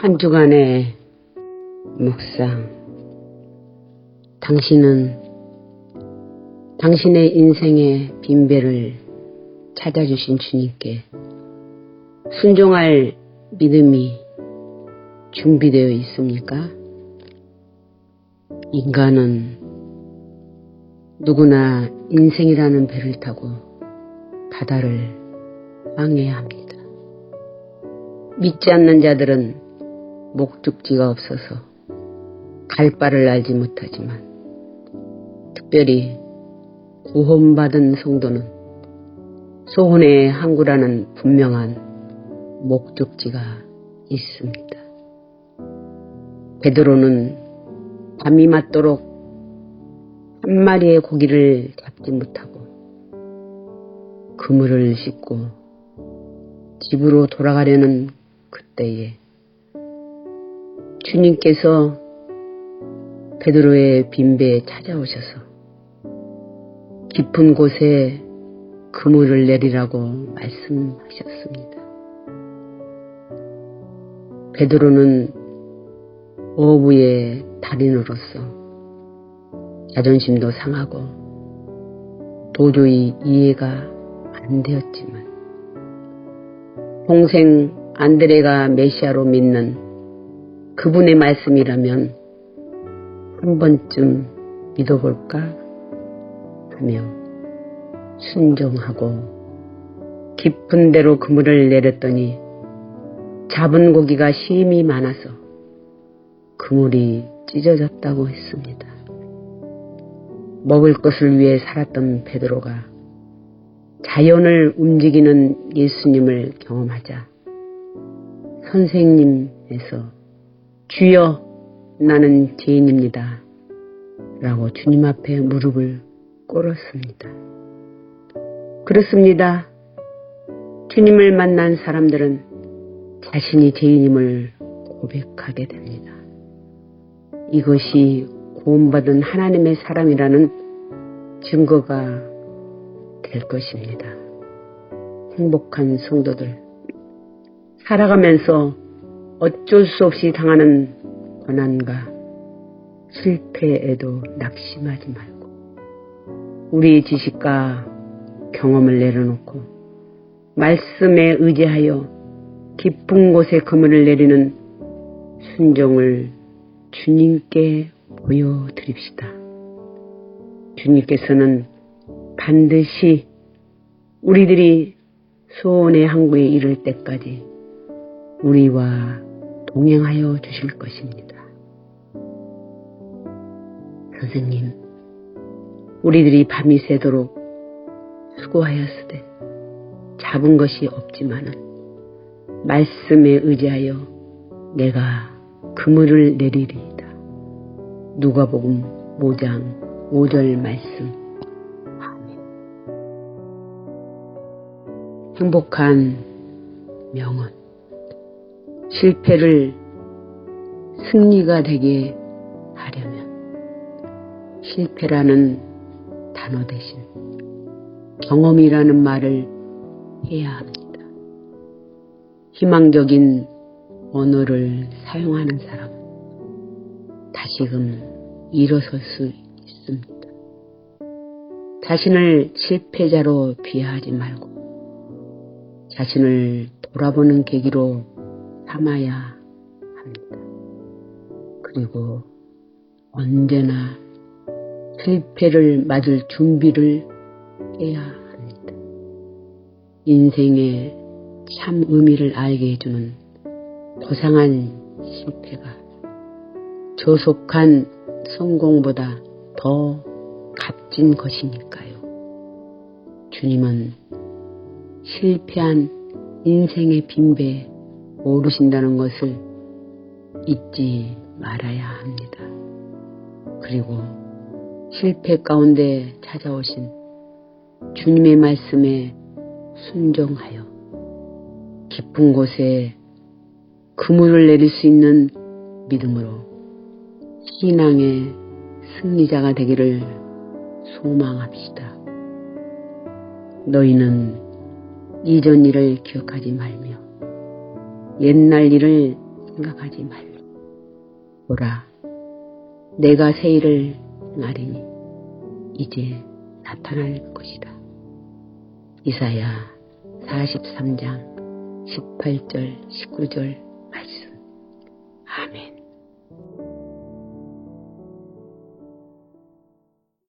한 주간의 묵상. 당신은 당신의 인생의 빈배를 찾아주신 주님께 순종할 믿음이 준비되어 있습니까? 인간은 누구나 인생이라는 배를 타고 바다를 항해야 합니다. 믿지 않는 자들은 목적지가 없어서 갈 바를 알지 못하지만 특별히 구원받은 성도는 소원의 항구라는 분명한 목적지가 있습니다. 베드로는 밤이 맞도록 한 마리의 고기를 잡지 못하고 그물을 씻고 집으로 돌아가려는 그때에 주님께서 베드로의 빈배에 찾아오셔서 깊은 곳에 그물을 내리라고 말씀하셨습니다. 베드로는 어부의 달인으로서 자존심도 상하고 도저히 이해가 안 되었지만 동생 안드레가 메시아로 믿는 그분의 말씀이라면 한 번쯤 믿어볼까 하며 순종하고 깊은 데로 그물을 내렸더니 잡은 고기가 심이 많아서 그물이 찢어졌다고 했습니다. 먹을 것을 위해 살았던 베드로가 자연을 움직이는 예수님을 경험하자 선생님에서 주여 나는 죄인입니다. 라고 주님 앞에 무릎을 꿇었습니다. 그렇습니다. 주님을 만난 사람들은 자신이 죄인임을 고백하게 됩니다. 이것이 구원받은 하나님의 사람이라는 증거가 될 것입니다. 행복한 성도들, 살아가면서 어쩔 수 없이 당하는 고난과 실패에도 낙심하지 말고, 우리의 지식과 경험을 내려놓고, 말씀에 의지하여 깊은 곳에 그물을 내리는 순종을 주님께 보여드립시다. 주님께서는 반드시 우리들이 소원의 항구에 이를 때까지 우리와 동행하여 주실 것입니다. 선생님, 우리들이 밤이 새도록 수고하였으되 잡은 것이 없지만은 말씀에 의지하여 내가 그물을 내리리이다. 누가복음 5장 5절 말씀. 아멘. 행복한 명언. 실패를 승리가 되게 하려면 실패라는 단어 대신 경험이라는 말을 해야 합니다. 희망적인 언어를 사용하는 사람 다시금 일어설 수 있습니다. 자신을 실패자로 비하하지 말고 자신을 돌아보는 계기로 삼아야 합니다. 그리고 언제나 실패를 맞을 준비를 해야 합니다. 인생의 참 의미를 알게 해주는 고상한 실패가 조속한 성공보다 더 값진 것이니까요. 주님은 실패한 인생의 빈배 모르신다는 것을 잊지 말아야 합니다. 그리고 실패 가운데 찾아오신 주님의 말씀에 순종하여 깊은 곳에 그물을 내릴 수 있는 믿음으로 신앙의 승리자가 되기를 소망합시다. 너희는 이전 일을 기억하지 말며 옛날 일을 생각하지 말라. 보라, 내가 새 일을 행하리니 이제 나타날 것이다. 이사야 43장 18절 19절 말씀. 아멘.